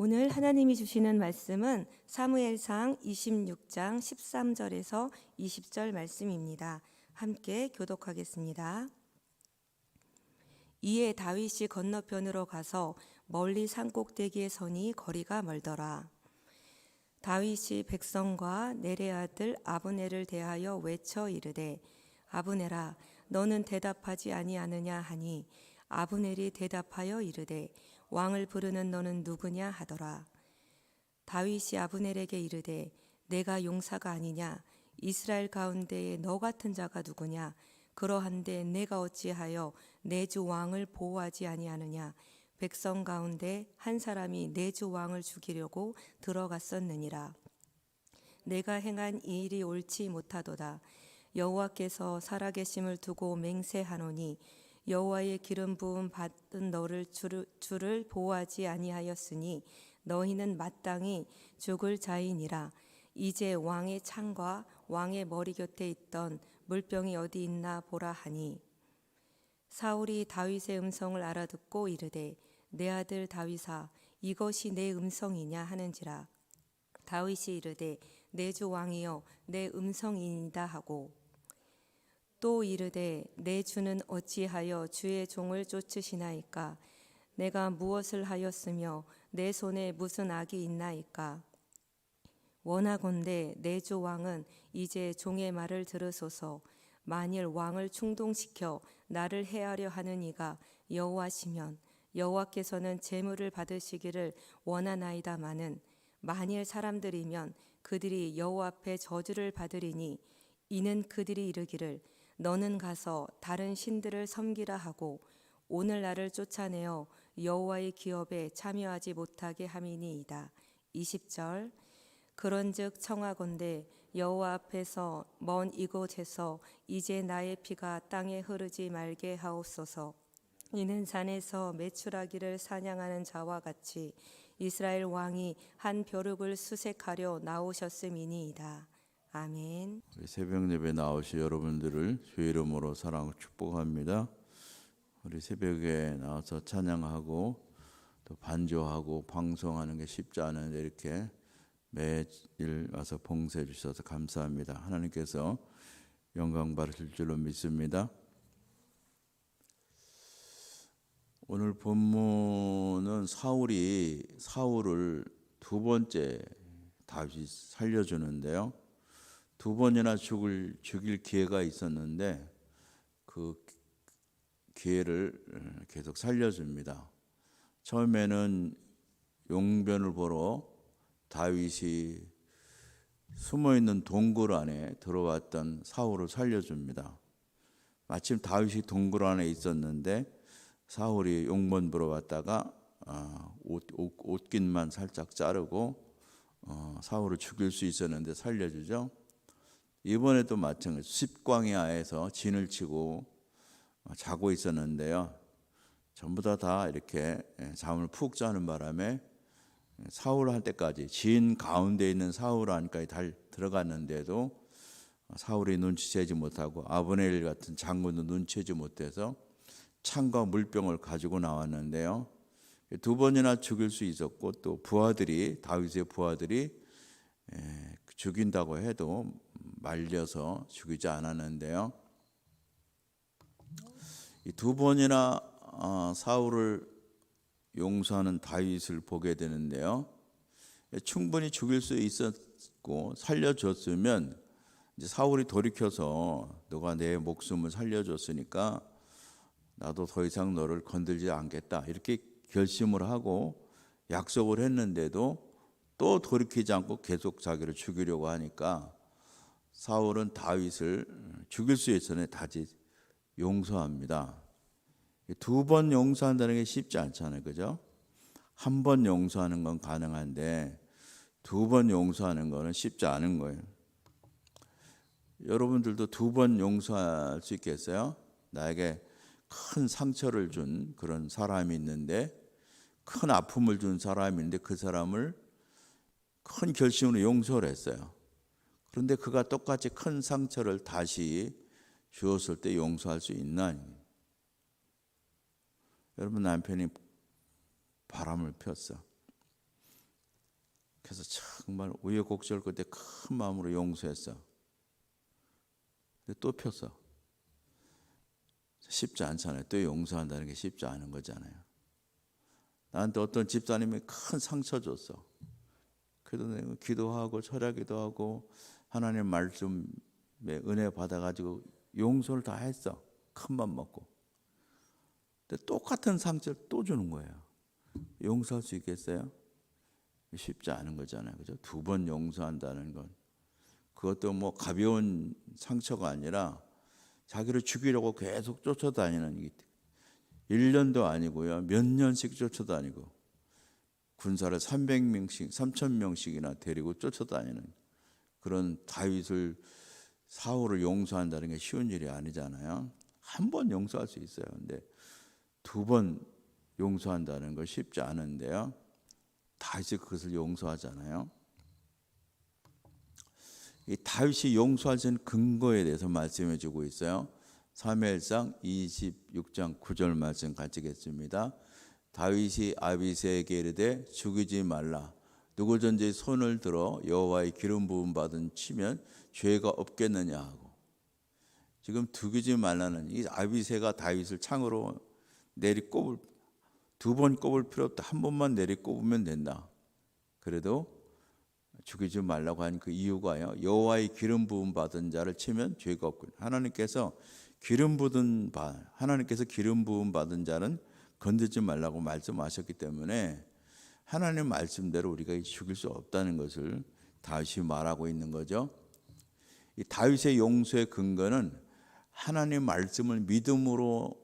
오늘 하나님이 주시는 말씀은 사무엘상 26장 13절에서 20절 말씀입니다. 함께 교독하겠습니다. 이에 다윗이 건너편으로 가서 멀리 산 꼭대기에 서니 거리가 멀더라. 다윗이 백성과 내레 아들 아브네를 대하여 외쳐 이르되 아브네라 너는 대답하지 아니하느냐 하니 아브넬이 대답하여 이르되 왕을 부르는 너는 누구냐 하더라. 다윗이 아브넬에게 이르되 내가 용사가 아니냐? 이스라엘 가운데에 너 같은 자가 누구냐? 그러한데 내가 어찌하여 내 주 왕을 보호하지 아니하느냐? 백성 가운데 한 사람이 내 주 왕을 죽이려고 들어갔었느니라. 내가 행한 이 일이 옳지 못하도다. 여호와께서 살아계심을 두고 맹세하노니 여호와의 기름 부음 받은 너를 주를, 주를 보호하지 아니하였으니 너희는 마땅히 죽을 자이니라. 이제 왕의 창과 왕의 머리 곁에 있던 물병이 어디 있나 보라 하니. 사울이 다윗의 음성을 알아듣고 이르되 내 아들 다윗아 이것이 내 음성이냐 하는지라. 다윗이 이르되 내 주 왕이여 내 음성이니이다 하고 또 이르되 내 주는 어찌하여 주의 종을 쫓으시나이까? 내가 무엇을 하였으며 내 손에 무슨 악이 있나이까? 원하건대 내 주 왕은 이제 종의 말을 들으소서. 만일 왕을 충동시켜 나를 해하려 하는 이가 여호와시면 여호와께서는 재물을 받으시기를 원하나이다마는 만일 사람들이면 그들이 여호와 앞에 저주를 받으리니 이는 그들이 이르기를 너는 가서 다른 신들을 섬기라 하고 오늘 나를 쫓아내어 여호와의 기업에 참여하지 못하게 함이니이다. 20절 그런즉 청하건대 여호와 앞에서 먼 이곳에서 이제 나의 피가 땅에 흐르지 말게 하옵소서. 이는 산에서 매출하기를 사냥하는 자와 같이 이스라엘 왕이 한 벼룩을 수색하려 나오셨음이니이다. 아멘. 우리 새벽 예배 나오신 여러분들을 주의 이름으로 사랑하고 축복합니다. 우리 새벽에 나와서 찬양하고 또 반주하고 방송하는 게 쉽지 않은데 이렇게 매일 와서 봉사해 주셔서 감사합니다. 하나님께서 영광 받으실 줄로 믿습니다. 오늘 본문은 사울이 사울을 두 번째 다윗이 살려주는데요. 두 번이나 죽을 죽일 기회가 있었는데 그 기회를 계속 살려줍니다. 처음에는 용변을 보러 다윗이 숨어 있는 동굴 안에 들어왔던 사울을 살려줍니다. 마침 다윗이 동굴 안에 있었는데 사울이 용변 보러 왔다가 어, 옷, 옷, 옷깃만 살짝 자르고 어, 사울을 죽일 수 있었는데 살려주죠. 이번에도 마찬가지 습광야에서 진을 치고 어, 자고 있었는데요. 전부 다 다 이렇게 예, 잠을 푹 자는 바람에 사울 할 때까지 진 가운데 있는 사울 안까지 달 들어갔는데도 사울이 눈치채지 못하고 아브넬 같은 장군도 눈치채지 못해서 창과 물병을 가지고 나왔는데요. 두 번이나 죽일 수 있었고 또 부하들이 다윗의 부하들이 예, 죽인다고 해도 말려서 죽이지 않았는데요. 두 번이나 어, 사울을 용서하는 다윗을 보게 되는데요. 충분히 죽일 수 있었고 살려줬으면 이제 사울이 돌이켜서 너가 내 목숨을 살려줬으니까 나도 더 이상 너를 건들지 않겠다 이렇게 결심을 하고 약속을 했는데도 또 돌이키지 않고 계속 자기를 죽이려고 하니까 사울은 다윗을 죽일 수 있었는데 다시 용서합니다. 두 번 용서한다는 게 쉽지 않잖아요. 그죠? 한 번 용서하는 건 가능한데 두 번 용서하는 거는 쉽지 않은 거예요. 여러분들도 두 번 용서할 수 있겠어요? 나에게 큰 상처를 준 그런 사람이 있는데 큰 아픔을 준 사람이 있는데 그 사람을 큰 결심으로 용서를 했어요. 그런데 그가 똑같이 큰 상처를 다시 주었을 때 용서할 수 있나? 여러분 남편이 바람을 폈어. 그래서 정말 우여곡절 끝에 큰 마음으로 용서했어. 근데 또 폈어. 쉽지 않잖아요. 또 용서한다는 게 쉽지 않은 거잖아요. 나한테 어떤 집사님이 큰 상처 줬어. 그래도 내가 기도하고 철야기도 하고 하나님 말씀에 은혜 받아가지고 용서를 다 했어. 큰 맘 먹고. 근데 똑같은 상처를 또 주는 거예요. 용서할 수 있겠어요? 쉽지 않은 거잖아요. 그죠? 두 번 용서한다는 건 그것도 뭐 가벼운 상처가 아니라 자기를 죽이려고 계속 쫓아다니는 게 1년도 아니고요. 몇 년씩 쫓아다니고 군사를 300명씩, 3,000명씩이나 데리고 쫓아다니는 그런 다윗을 사울을 용서한다는 게 쉬운 일이 아니잖아요. 한 번 용서할 수 있어요. 근데 두 번 용서한다는 건 쉽지 않은데요. 다윗이 그것을 용서하잖아요. 이 다윗이 용서할 수 근거에 대해서 말씀해 주고 있어요. 3일상 26장 9절 말씀 가지겠습니다. 다윗이 아비새에게 이르되 죽이지 말라. 누구든지 손을 들어 여호와의 기름 부음 받은 치면 죄가 없겠느냐 하고 지금 죽이지 말라는 이 아비새가 다윗을 창으로 내리 꼽을 두 번 꼽을 필요 없다. 한 번만 내리 꼽으면 된다. 그래도 죽이지 말라고 한 그 이유가요. 여호와의 기름 부음 받은 자를 치면 죄가 없군. 하나님께서 기름 부은 바 하나님께서 기름 부음 받은 자는 건드지 말라고 말씀하셨기 때문에 하나님 말씀대로 우리가 죽일 수 없다는 것을 다윗이 말하고 있는 거죠. 이 다윗의 용서의 근거는 하나님 말씀을 믿음으로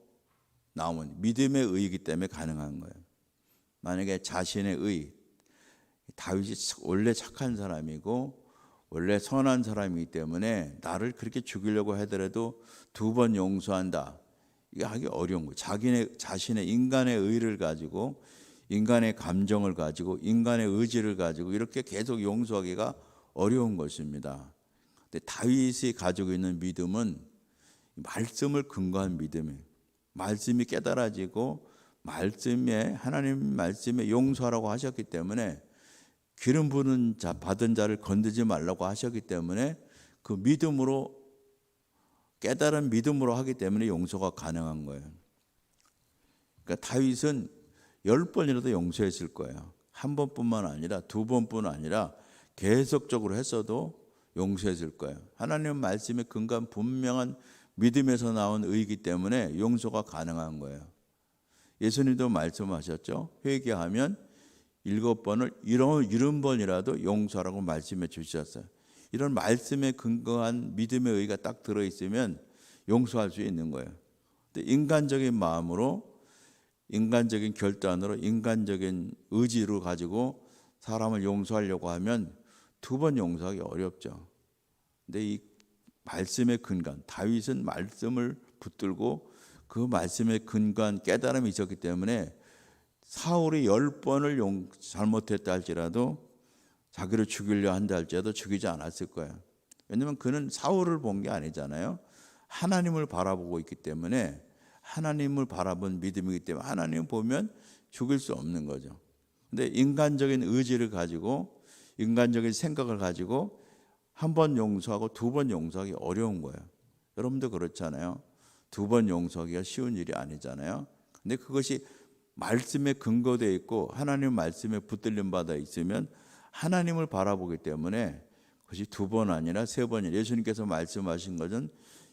나온 믿음의 의이기 때문에 가능한 거예요. 만약에 자신의 의, 다윗이 원래 착한 사람이고 원래 선한 사람이기 때문에 나를 그렇게 죽이려고 하더라도 두 번 용서한다. 이게 하기 어려운 거예요. 자기네 자신의 인간의 의를 가지고 인간의 감정을 가지고 인간의 의지를 가지고 이렇게 계속 용서하기가 어려운 것입니다. 근데 다윗이 가지고 있는 믿음은 말씀을 근거한 믿음이에요. 말씀이 깨달아지고 말씀에 하나님 말씀에 용서하라고 하셨기 때문에 기름 부는 자 받은 자를 건드지 말라고 하셨기 때문에 그 믿음으로 깨달은 믿음으로 하기 때문에 용서가 가능한 거예요. 그러니까 다윗은 열 번이라도 용서했을 거예요. 한 번뿐만 아니라 두 번뿐 아니라 계속적으로 했어도 용서했을 거예요. 하나님 말씀에 근간 분명한 믿음에서 나온 의이기 때문에 용서가 가능한 거예요. 예수님도 말씀하셨죠. 회개하면 일곱 번을 이런 일흔 번이라도 용서하라고 말씀해 주셨어요. 이런 말씀에 근거한 믿음의 의가 딱 들어 있으면 용서할 수 있는 거예요. 근데 인간적인 마음으로 인간적인 결단으로 인간적인 의지로 가지고 사람을 용서하려고 하면 두 번 용서하기 어렵죠. 근데 이 말씀의 근간 다윗은 말씀을 붙들고 그 말씀의 근간 깨달음이 있었기 때문에 사울이 열 번을 용, 잘못했다 할지라도 자기를 죽이려 한다 할지라도 죽이지 않았을 거예요. 왜냐하면 그는 사울을 본 게 아니잖아요. 하나님을 바라보고 있기 때문에 하나님을 바라본 믿음이기 때문에 하나님 보면 죽일 수 없는 거죠. 근데 인간적인 의지를 가지고 인간적인 생각을 가지고 한 번 용서하고 두 번 용서하기 어려운 거예요. 여러분도 그렇잖아요. 두 번 용서하기가 쉬운 일이 아니잖아요. 근데 그것이 말씀에 근거되어 있고 하나님 말씀에 붙들림 받아 있으면 하나님을 바라보기 때문에 그것이 두 번 아니라 세 번이 예수님께서 말씀하신 것은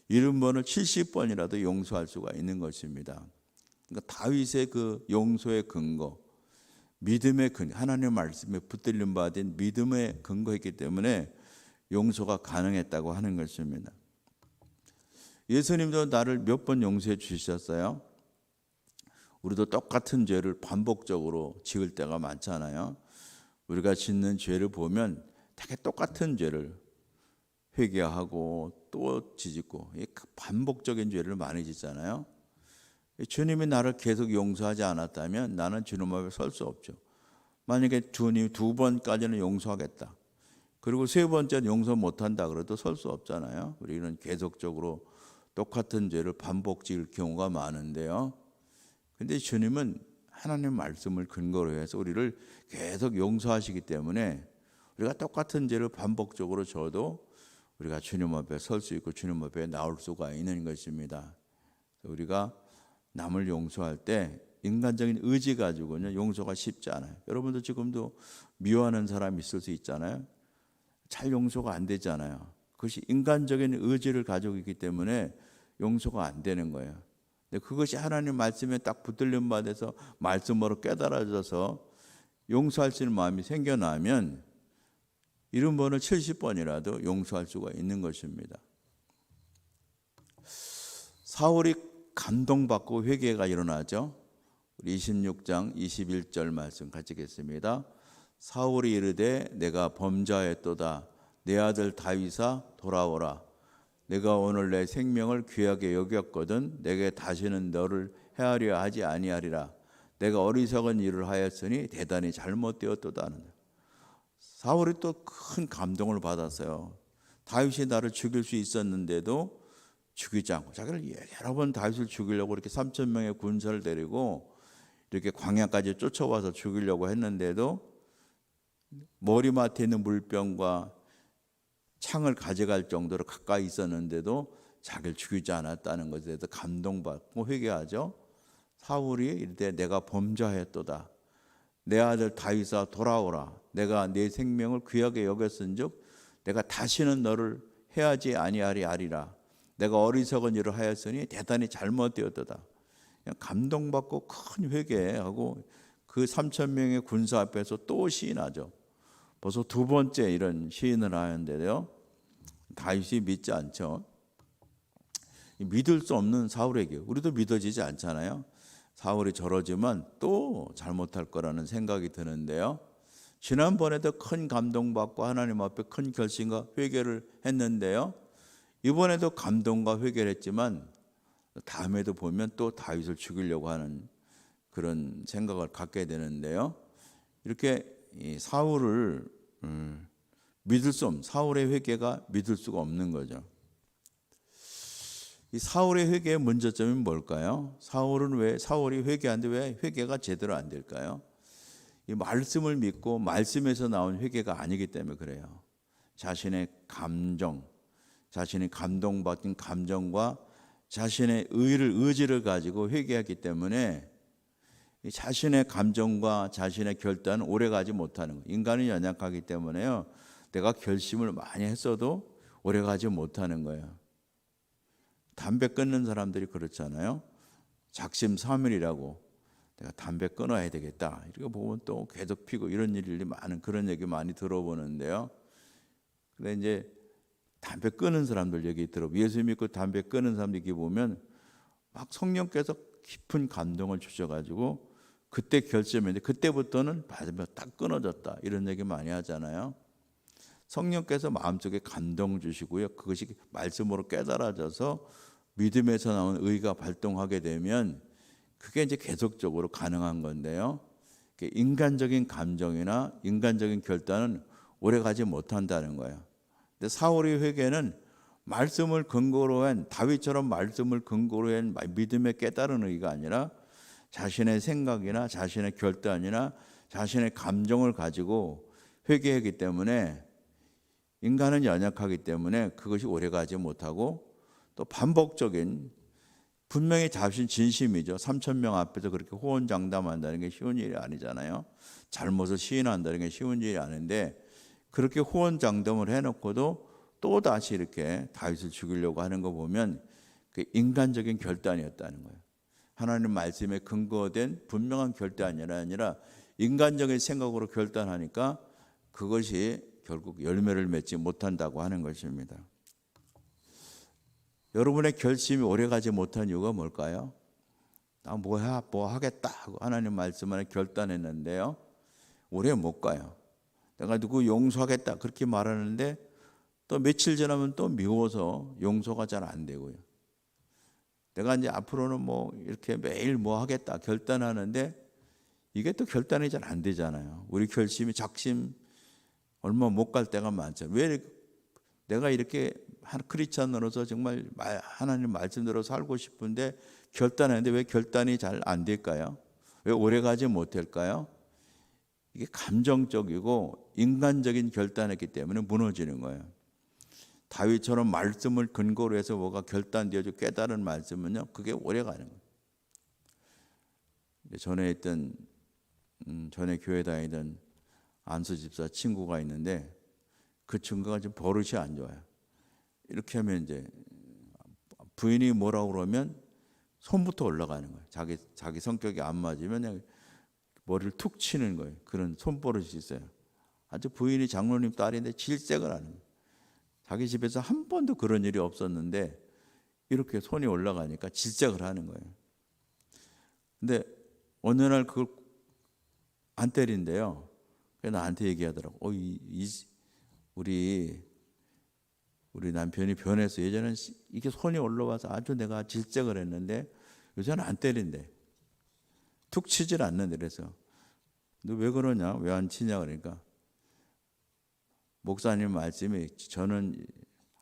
일흔 번을 70번이라도 용서할 수가 있는 것입니다. 그러니까 다윗의 그 용서의 근거, 믿음의 근 하나님 말씀에 붙들림 받은 믿음의 근거였기 때문에 용서가 가능했다고 하는 것입니다. 예수님도 나를 몇 번 용서해 주셨어요? 우리도 똑같은 죄를 반복적으로 지을 때가 많잖아요. 우리가 짓는 죄를 보면 되게 똑같은 죄를 회개하고 또 지짓고 반복적인 죄를 많이 짓잖아요. 주님이 나를 계속 용서하지 않았다면 나는 주님 앞에 설 수 없죠. 만약에 주님 두 번까지는 용서하겠다. 그리고 세 번째는 용서 못한다 그래도 설 수 없잖아요. 우리는 계속적으로 똑같은 죄를 반복 지을 경우가 많은데요. 근데 주님은 하나님 말씀을 근거로 해서 우리를 계속 용서하시기 때문에 우리가 똑같은 죄를 반복적으로 져도 우리가 주님 앞에 설 수 있고 주님 앞에 나올 수가 있는 것입니다. 우리가 남을 용서할 때 인간적인 의지 가지고는 용서가 쉽지 않아요. 여러분도 지금도 미워하는 사람 있을 수 있잖아요. 잘 용서가 안 되잖아요. 그것이 인간적인 의지를 가지고 있기 때문에 용서가 안 되는 거예요. 근데 그것이 하나님 말씀에 딱 붙들림 받아서 말씀으로 깨달아져서 용서할 수 있는 마음이 생겨나면 이런 번을 70번이라도 용서할 수가 있는 것입니다. 사울이 감동받고 회개가 일어나죠. 우리 26장 21절 말씀 같이 읽겠습니다. 사울이 이르되 내가 범자했도다 내 아들 다윗아 돌아오라 내가 오늘 내 생명을 귀하게 여겼거든 내게 다시는 너를 헤아려 하지 아니하리라 내가 어리석은 일을 하였으니 대단히 잘못되었도다 사울이 또 큰 감동을 받았어요. 다윗이 나를 죽일 수 있었는데도 죽이지 않고 자기를 여러 번 다윗을 죽이려고 이렇게 3천 명의 군사를 데리고 이렇게 광야까지 쫓아와서 죽이려고 했는데도 머리맡에 있는 물병과 창을 가져갈 정도로 가까이 있었는데도 자기를 죽이지 않았다는 것에 대해서 감동받고 회개하죠. 사울이 이르되 내가 범죄하였도다. 내 아들 다윗아 돌아오라. 내가 내 생명을 귀하게 여겼은즉 내가 다시는 너를 해하지 아니하리 아리라. 내가 어리석은 일을 하였으니 대단히 잘못되었도다. 감동받고 큰 회개하고 그 3천 명의 군사 앞에서 또 시인하죠. 벌써 두 번째 이런 시인을 하는데요. 다윗이 믿지 않죠. 믿을 수 없는 사울에게 우리도 믿어지지 않잖아요. 사울이 저러지만 또 잘못할 거라는 생각이 드는데요. 지난번에도 큰 감동받고 하나님 앞에 큰 결심과 회개를 했는데요. 이번에도 감동과 회개를 했지만 다음에도 보면 또 다윗을 죽이려고 하는 그런 생각을 갖게 되는데요. 이렇게 이 사울을 음, 믿을 수 없는 사울의 회개가 믿을 수가 없는 거죠. 이 사울의 회개의 문제점이 뭘까요? 사울은 왜 사울이 회개하는데 왜 회개가 제대로 안 될까요? 이 말씀을 믿고 말씀에서 나온 회개가 아니기 때문에 그래요. 자신의 감정, 자신이 감동받은 감정과 자신의 의를 의지를 가지고 회개하기 때문에 자신의 감정과 자신의 결단은 오래 가지 못하는 거예요. 인간은 연약하기 때문에요. 내가 결심을 많이 했어도 오래 가지 못하는 거예요. 담배 끊는 사람들이 그렇잖아요. 작심 삼일이라고 내가 담배 끊어야 되겠다. 이렇게 보면 또 계속 피고 이런 일이 많은 그런 얘기 많이 들어보는데요. 근데 이제 담배 끊는 사람들 얘기 들어 예수 믿고 담배 끊는 사람들 얘기 보면 막 성령께서 깊은 감동을 주셔가지고 그때 결심했는데 그때부터는 받으면 딱 끊어졌다 이런 얘기 많이 하잖아요. 성령께서 마음속에 감동 주시고요. 그것이 말씀으로 깨달아져서 믿음에서 나온 의가 발동하게 되면 그게 이제 계속적으로 가능한 건데요. 인간적인 감정이나 인간적인 결단은 오래 가지 못한다는 거예요. 근데 사울의 회개는 말씀을 근거로 한 다윗처럼 말씀을 근거로 한 믿음의 깨달은 의가 아니라 자신의 생각이나 자신의 결단이나 자신의 감정을 가지고 회개하기 때문에 인간은 연약하기 때문에 그것이 오래가지 못하고 또 반복적인 분명히 자신 진심이죠. 3천 명 앞에서 그렇게 호언장담한다는 게 쉬운 일이 아니잖아요. 잘못을 시인한다는 게 쉬운 일이 아닌데 그렇게 호언장담을 해놓고도 또 다시 이렇게 다윗을 죽이려고 하는 거 보면 그 인간적인 결단이었다는 거예요. 하나님 말씀에 근거된 분명한 결단이 아니라 인간적인 생각으로 결단하니까 그것이 결국 열매를 맺지 못한다고 하는 것입니다. 여러분의 결심이 오래가지 못한 이유가 뭘까요? 나 뭐야 뭐 하겠다 하고 하나님 말씀 안에 결단했는데요. 오래 못 가요. 내가 누구 용서하겠다 그렇게 말하는데 또 며칠 지나면 또 미워서 용서가 잘 안 되고요. 내가 이제 앞으로는 뭐 이렇게 매일 뭐 하겠다 결단하는데 이게 또 결단이 잘 안 되잖아요. 우리 결심이 작심 얼마 못 갈 때가 많죠. 왜 내가 이렇게 한 크리스천으로서 정말 하나님 말씀대로 살고 싶은데 결단했는데 왜 결단이 잘 안 될까요? 왜 오래 가지 못할까요? 이게 감정적이고 인간적인 결단했기 때문에 무너지는 거예요. 다윗처럼 말씀을 근거로 해서 뭐가 결단되어져 깨달은 말씀은요, 그게 오래 가는 거예요. 전에 있던 음, 전에 교회 다니던 안수 집사 친구가 있는데 그 친구가 좀 버릇이 안 좋아요. 이렇게 하면 이제 부인이 뭐라고 그러면 손부터 올라가는 거예요. 자기 자기 성격이 안 맞으면 그냥 머리를 툭 치는 거예요. 그런 손버릇이 있어요. 아주 부인이 장로님 딸인데 질색을 하는 거예요. 자기 집에서 한 번도 그런 일이 없었는데 이렇게 손이 올라가니까 질색을 하는 거예요. 근데 어느 날 그걸 안 때린대요. 그래서 나한테 얘기하더라고. 어, 이, 이 우리 우리 남편이 변해서 예전엔 시- 이게 손이 올라와서 아주 내가 질색을 했는데 요새는 안 때린대. 툭 치질 않는데 그래서 너 왜 그러냐? 왜 안 치냐 그러니까 목사님 말씀이 저는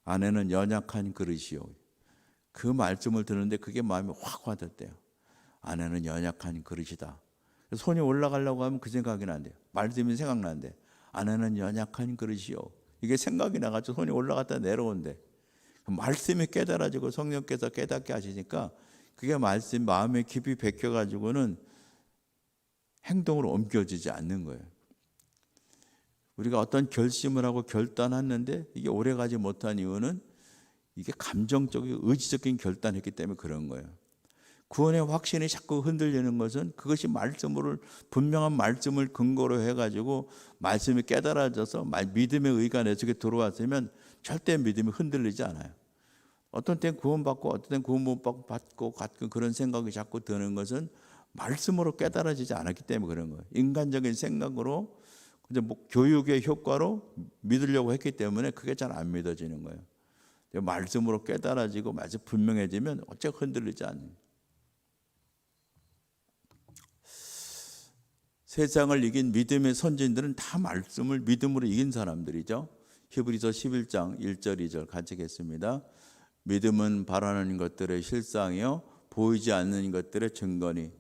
아내는 연약한 그릇이요. 그 말씀을 듣는데 그게 마음에 확 와닿대요. 아내는 연약한 그릇이다. 손이 올라가려고 하면 그 생각이 난대요. 말씀이 생각난대. 아내는 연약한 그릇이요. 이게 생각이 나가지고 손이 올라갔다 내려온대. 그 말씀이 깨달아지고 성령께서 깨닫게 하시니까 그게 말씀 마음에 깊이 베껴가지고는 행동으로 옮겨지지 않는 거예요. 우리가 어떤 결심을 하고 결단했는데 이게 오래가지 못한 이유는 이게 감정적이고 의지적인 결단했기 때문에 그런 거예요. 구원의 확신이 자꾸 흔들리는 것은 그것이 말씀을 분명한 말씀을 근거로 해가지고 말씀이 깨달아져서 말- 믿음의 의가 내 속에 들어왔으면 절대 믿음이 흔들리지 않아요. 어떤 땐 구원받고 어떤 땐 구원 못 받고 받고 같은 그런 생각이 자꾸 드는 것은 말씀으로 깨달아지지 않았기 때문에 그런 거예요. 인간적인 생각으로 이제 뭐 교육의 효과로 믿으려고 했기 때문에 그게 잘 안 믿어지는 거예요. 말씀으로 깨달아지고 말씀 분명해지면 어째 흔들리지 않는. 세상을 이긴 믿음의 선진들은 다 말씀을 믿음으로 이긴 사람들이죠. 히브리서 11장 1절 2절 같이 읽겠습니다. 믿음은 바라는 것들의 실상이요 보이지 않는 것들의 증거니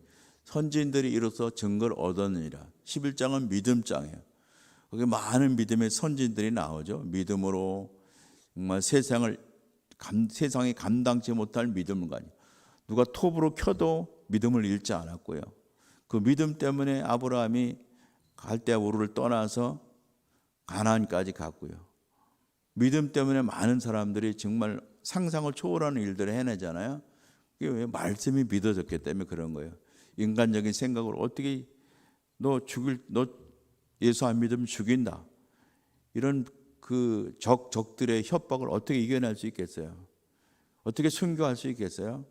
선진들이 이로써 증거를 얻었느니라. 11장은 믿음장이에요. 거기 많은 믿음의 선진들이 나오죠. 믿음으로 정말 세상을 감, 세상이 감당치 못할 믿음을 가니 누가 톱으로 켜도 믿음을 잃지 않았고요. 그 믿음 때문에 아브라함이 갈대 우르를 떠나서 가나안까지 갔고요. 믿음 때문에 많은 사람들이 정말 상상을 초월하는 일들을 해내잖아요. 그게 왜 말씀이 믿어졌기 때문에 그런 거예요. 인간적인 생각으로 어떻게 너 죽일 너 예수 안 믿으면 죽인다. 이런 그 적 적들의 협박을 어떻게 이겨낼 수 있겠어요? 어떻게 순교할 수 있겠어요?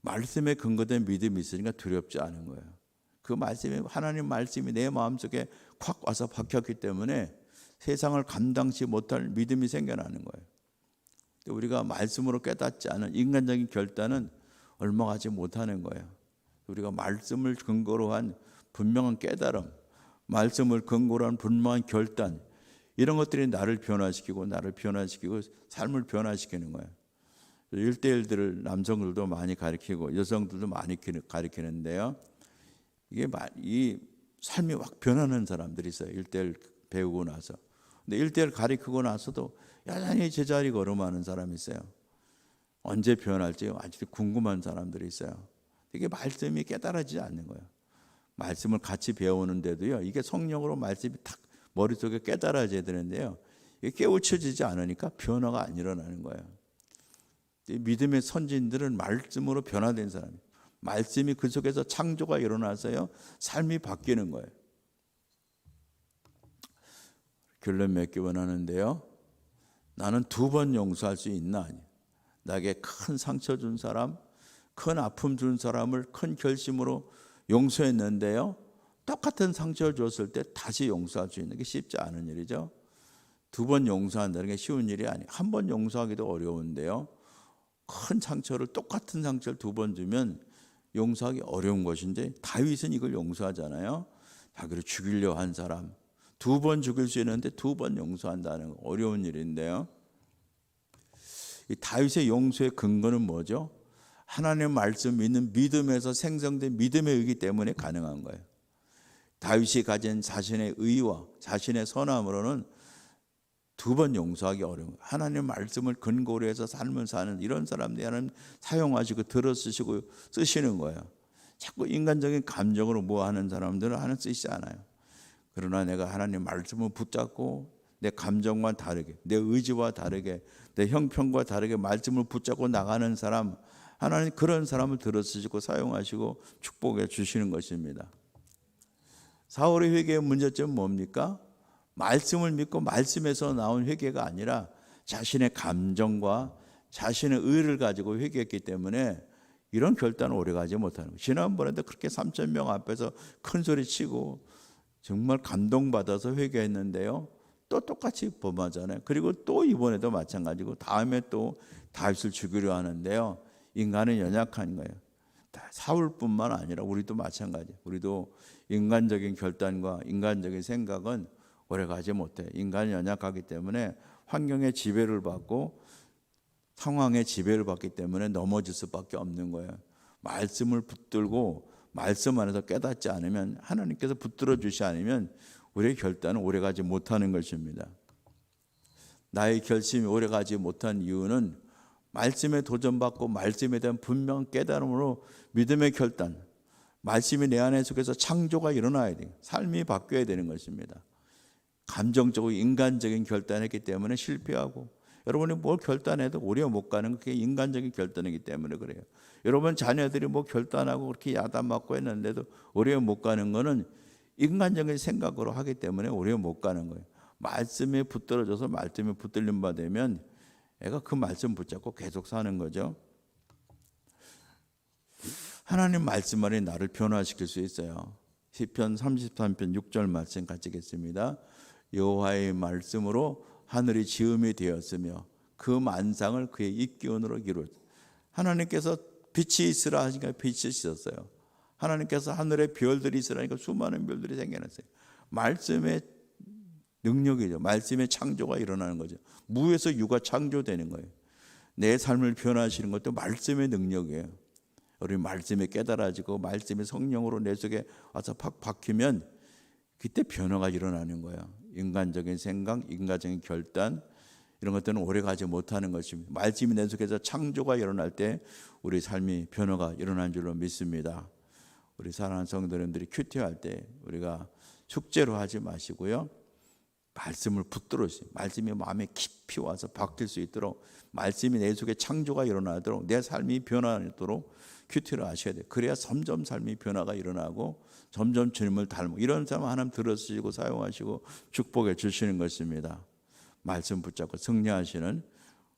말씀에 근거된 믿음이 있으니까 두렵지 않은 거예요. 그 말씀이 하나님 말씀이 내 마음속에 콱 와서 박혔기 때문에 세상을 감당치 못할 믿음이 생겨나는 거예요. 우리가 말씀으로 깨닫지 않은 인간적인 결단은 얼마 가지 못하는 거예요. 우리가 말씀을 근거로 한 분명한 깨달음, 말씀을 근거로 한 분명한 결단 이런 것들이 나를 변화시키고 나를 변화시키고 삶을 변화시키는 거예요. 일대일들을 남성들도 많이 가리키고 여성들도 많이 가리키는데요. 이게 이 삶이 확 변하는 사람들이 있어요. 일대일 배우고 나서. 근데 일대일 가리키고 나서도 여전히 제자리 걸음하는 사람이 있어요. 언제 변할지 아직도 궁금한 사람들이 있어요. 이게 말씀이 깨달아지지 않는 거예요. 말씀을 같이 배우는데도요. 이게 성령으로 말씀이 탁 머릿속에 깨달아져야 되는데요. 이게 깨우쳐지지 않으니까 변화가 안 일어나는 거예요. 믿음의 선진들은 말씀으로 변화된 사람이에요. 말씀이 그 속에서 창조가 일어나서요. 삶이 바뀌는 거예요. 결론 맺기 원하는데요. 나는 두 번 용서할 수 있나? 나에게 큰 상처 준 사람, 큰 아픔 준 사람을 큰 결심으로 용서했는데요. 똑같은 상처를 줬을 때 다시 용서할 수 있는 게 쉽지 않은 일이죠. 두 번 용서한다는 게 쉬운 일이 아니에요. 한 번 용서하기도 어려운데요. 큰 상처를 똑같은 상처를 두 번 주면 용서하기 어려운 것인데 다윗은 이걸 용서하잖아요. 자기를 죽이려 한 사람 두 번 죽일 수 있는데 두 번 용서한다는 거 어려운 일인데요. 이 다윗의 용서의 근거는 뭐죠? 하나님 말씀 믿는 믿음에서 생성된 믿음의 의기 때문에 가능한 거예요. 다윗이 가진 자신의 의와 자신의 선함으로는 두 번 용서하기 어려운 거예요. 하나님 말씀을 근거로 해서 삶을 사는 이런 사람들은 사용하시고 들어 쓰시고 쓰시는 거예요. 자꾸 인간적인 감정으로 뭐 하는 사람들은 하는 쓰시지 않아요. 그러나 내가 하나님 말씀을 붙잡고 내 감정과 다르게 내 의지와 다르게 내 형편과 다르게 말씀을 붙잡고 나가는 사람 하나님 그런 사람을 들어 쓰시고 사용하시고 축복해 주시는 것입니다. 사울의 회개의 문제점은 뭡니까? 말씀을 믿고 말씀에서 나온 회개가 아니라 자신의 감정과 자신의 의를 가지고 회개했기 때문에 이런 결단은 오래가지 못하는 거예요. 지난번에도 그렇게 3천 명 앞에서 큰 소리 치고 정말 감동받아서 회개했는데요. 또 똑같이 범하잖아요. 그리고 또 이번에도 마찬가지고 다음에 또 다윗을 죽이려 하는데요. 인간은 연약한 거예요. 사울뿐만 아니라 우리도 마찬가지. 우리도 인간적인 결단과 인간적인 생각은 오래가지 못해. 인간이 연약하기 때문에 환경의 지배를 받고 상황의 지배를 받기 때문에 넘어질 수밖에 없는 거예요. 말씀을 붙들고 말씀 안에서 깨닫지 않으면 하나님께서 붙들어 주시 않으면 우리의 결단은 오래가지 못하는 것입니다. 나의 결심이 오래가지 못한 이유는 말씀에 도전받고 말씀에 대한 분명한 깨달음으로 믿음의 결단, 말씀이 내 안에 속에서 창조가 일어나야 돼요. 삶이 바뀌어야 되는 것입니다. 감정적으로 인간적인 결단했기 때문에 실패하고 여러분이 뭘 결단해도 오래 못 가는 게 인간적인 결단이기 때문에 그래요. 여러분 자녀들이 뭐 결단하고 그렇게 야단 맞고 했는데도 오래 못 가는 거는 인간적인 생각으로 하기 때문에 오래 못 가는 거예요. 말씀에 붙들어져서 말씀에 붙들림 받으면 애가 그 말씀 붙잡고 계속 사는 거죠. 하나님 말씀 안에 나를 변화시킬 수 있어요. 시편 33편 6절 말씀 같이 읽겠습니다. 여호와의 말씀으로 하늘이 지음이 되었으며 그 만상을 그의 입기운으로 이루. 하나님께서 빛이 있으라 하니까 빛이 있었어요. 하나님께서 하늘에 별들이 있으라니까 수많은 별들이 생겨났어요. 말씀의 능력이죠. 말씀의 창조가 일어나는 거죠. 무에서 유가 창조되는 거예요. 내 삶을 변화하시는 것도 말씀의 능력이에요. 우리 말씀에 깨달아지고 말씀의 성령으로 내 속에 와서 팍 박히면 그때 변화가 일어나는 거예요. 인간적인 생각, 인간적인 결단 이런 것들은 오래 가지 못하는 것입니다. 말씀이 내 속에서 창조가 일어날 때 우리 삶이 변화가 일어난 줄로 믿습니다. 우리 사랑하는 성도님들이 큐티할 때 우리가 숙제로 하지 마시고요. 말씀을 붙들어 주세요. 말씀이 마음에 깊이 와서 바뀔 수 있도록 말씀이 내 속에 창조가 일어나도록 내 삶이 변화하도록 큐티를 하셔야 돼요. 그래야 점점 삶이 변화가 일어나고 점점 주님을 닮고 이런 사람 하나님 들어쓰시고 사용하시고 축복해 주시는 것입니다. 말씀 붙잡고 승리하시는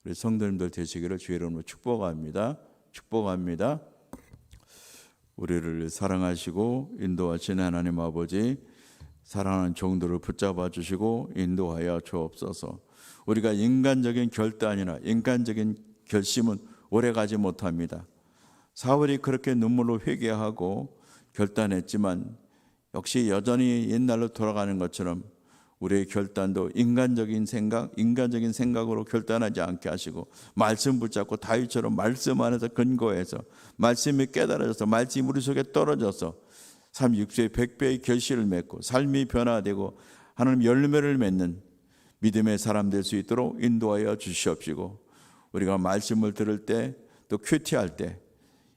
우리 성도님들 되시기를 주의 이름으로 축복합니다. 축복합니다. 우리를 사랑하시고 인도하시는 하나님 아버지 사랑하는 종들을 붙잡아 주시고 인도하여 주옵소서. 우리가 인간적인 결단이나 인간적인 결심은 오래 가지 못합니다. 사울이 그렇게 눈물로 회개하고 결단했지만 역시 여전히 옛날로 돌아가는 것처럼 우리의 결단도 인간적인 생각, 인간적인 생각으로 결단하지 않게 하시고 말씀 붙잡고 다윗처럼 말씀 안에서 근거해서 말씀이 깨달아져서 말씀이 우리 속에 떨어져서 36세 100배의 결실을 맺고 삶이 변화되고 하나님 열매를 맺는 믿음의 사람 될 수 있도록 인도하여 주시옵시고 우리가 말씀을 들을 때 또 큐티할 때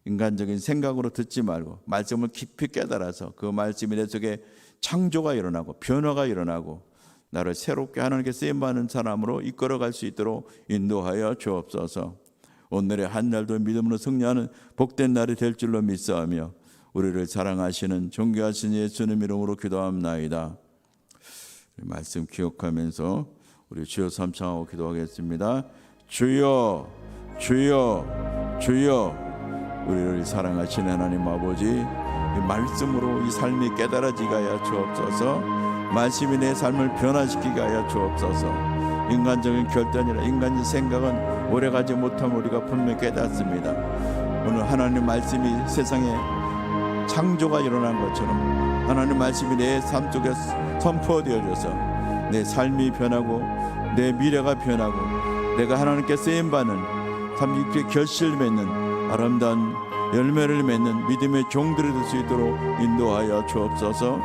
인간적인 생각으로 듣지 말고 말씀을 깊이 깨달아서 그 말씀이 내 속에 창조가 일어나고 변화가 일어나고 나를 새롭게 하나님께 쓰임 받는 사람으로 이끌어 갈 수 있도록 인도하여 주옵소서. 오늘의 한 날도 믿음으로 승리하는 복된 날이 될 줄로 믿사오며 우리를 사랑하시는 존귀하신 예수님 이름으로 기도합나이다. 말씀 기억하면서 우리 주여 삼창하고 기도하겠습니다. 주여, 주여, 주여. 우리를 사랑하시는 하나님 아버지, 이 말씀으로 이 삶이 깨달아지게 하여 주옵소서. 말씀이 내 삶을 변화시키게 하여 주옵소서. 인간적인 결단이나 인간적인 생각은 오래가지 못함 우리가 분명히 깨닫습니다. 오늘 하나님 말씀이 세상에 창조가 일어난 것처럼 하나님 말씀이 내 삶 속에 선포되어져서 내 삶이 변하고 내 미래가 변하고 내가 하나님께 쓰임 받는 참 이렇게 결실 맺는 아름다운 열매를 맺는 믿음의 종들이 될 수 있도록 인도하여 주옵소서.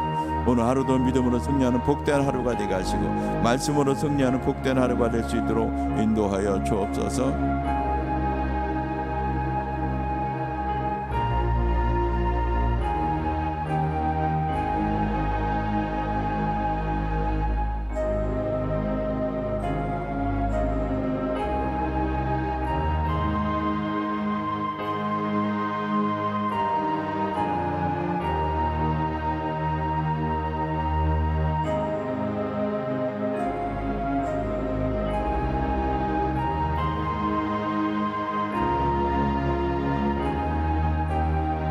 오늘 하루도 믿음으로 승리하는 복된 하루가 되게 하시고 말씀으로 승리하는 복된 하루가 될 수 있도록 인도하여 주옵소서.